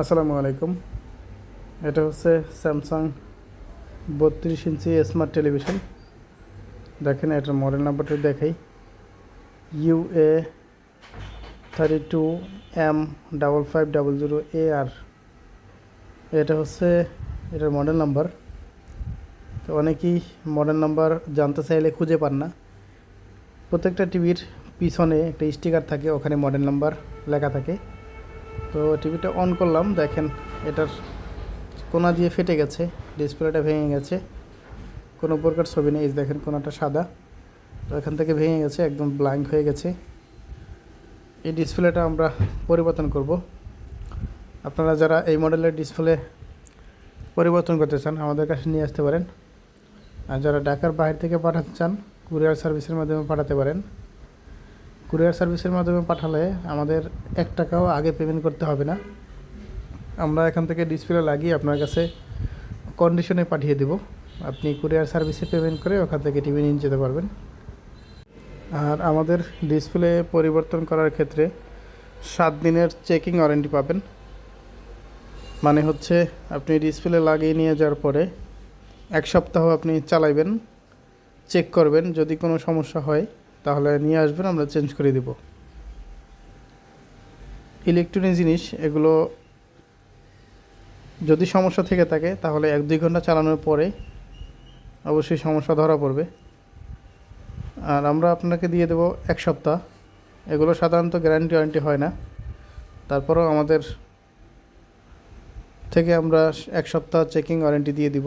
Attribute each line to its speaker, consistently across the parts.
Speaker 1: আসসালামু আলাইকুম। এটা হচ্ছে স্যামসাং বত্রিশ ইঞ্চি স্মার্ট টেলিভিশন দেখেন এটার মডেল নাম্বারটা দেখাই। U A thirty two M double five double zero A R এটা হচ্ছে এটার মডেল নাম্বার তো অনেকেই মডেল নাম্বার জানতে চাইলে খুঁজে পান না। প্রত্যেকটা টিভির পিছনে একটা স্টিকার থাকে, ওখানে মডেল নাম্বার লেখা থাকে। তো টিভিটা অন করলাম, দেখেন এটার কোনা দিয়ে ফেটে গেছে ডিসপ্লেটা ভেঙে গেছে। কোনো প্রকার ছবি নেই দেখেন কোনাটা সাদা। তো এখান থেকে ভেঙে গেছে, একদম ব্ল্যাঙ্ক হয়ে গেছে। এই ডিসপ্লেটা আমরা পরিবর্তন করব। আপনারা যারা এই মডেলের ডিসপ্লে পরিবর্তন করতে চান, আমাদের কাছে নিয়ে আসতে পারেন। আর যারা ঢাকার বাইরে থেকে পাঠাতে চান কুরিয়ার সার্ভিসের মাধ্যমে পাঠাতে পারেন। কুরিয়ার সার্ভিসের মাধ্যমে পাঠালে আমাদের এক টাকাও আগে পেমেন্ট করতে হবে না। আমরা এখান থেকে ডিসপ্লে লাগিয়ে আপনার কাছে কন্ডিশনে পাঠিয়ে দেব। আপনি কুরিয়ার সার্ভিসে পেমেন্ট করে ওখান থেকে টিভি নিয়ে যেতে পারবেন। আর আমাদের ডিসপ্লে পরিবর্তন করার ক্ষেত্রে সাত দিনের চেকিং ওয়ারেন্টি পাবেন। মানে হচ্ছে আপনি ডিসপ্লে লাগিয়ে নিয়ে যাওয়ার পরে এক সপ্তাহ আপনি চালাইবেন চেক করবেন। যদি কোনো সমস্যা হয় তাহলে নিয়ে আসবেন, আমরা চেঞ্জ করে দেব। ইলেকট্রনিক জিনিস, এগুলো যদি সমস্যা থেকে থাকে, তাহলে এক দুই ঘণ্টা চালানোর পরে অবশ্যই সমস্যা ধরা পড়বে। আর আমরা আপনাকে দিয়ে দেব এক সপ্তাহ। এগুলো সাধারণত গ্যারান্টি ওয়ারেন্টি হয় না। তারপরেও আমাদের থেকে আমরা এক সপ্তাহ চেকিং ওয়ারেন্টি দিয়ে দিব।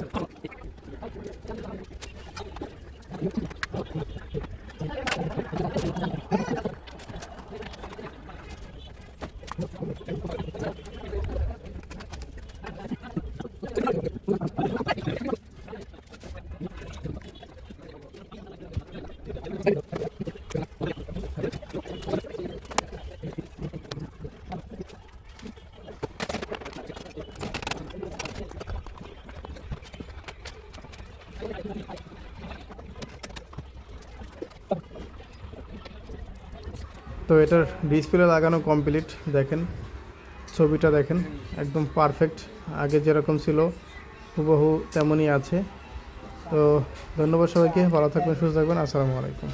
Speaker 1: তো এটার ডিসপ্লে লাগানো কমপ্লিট দেখেন। ছবিটা দেখেন একদম পারফেক্ট আগে যেরকম ছিল হুবহু তেমনই আছে। তো ধন্যবাদ সবাইকে ভালো থাকবেন সুস্থ থাকবেন আসসালামু আলাইকুম।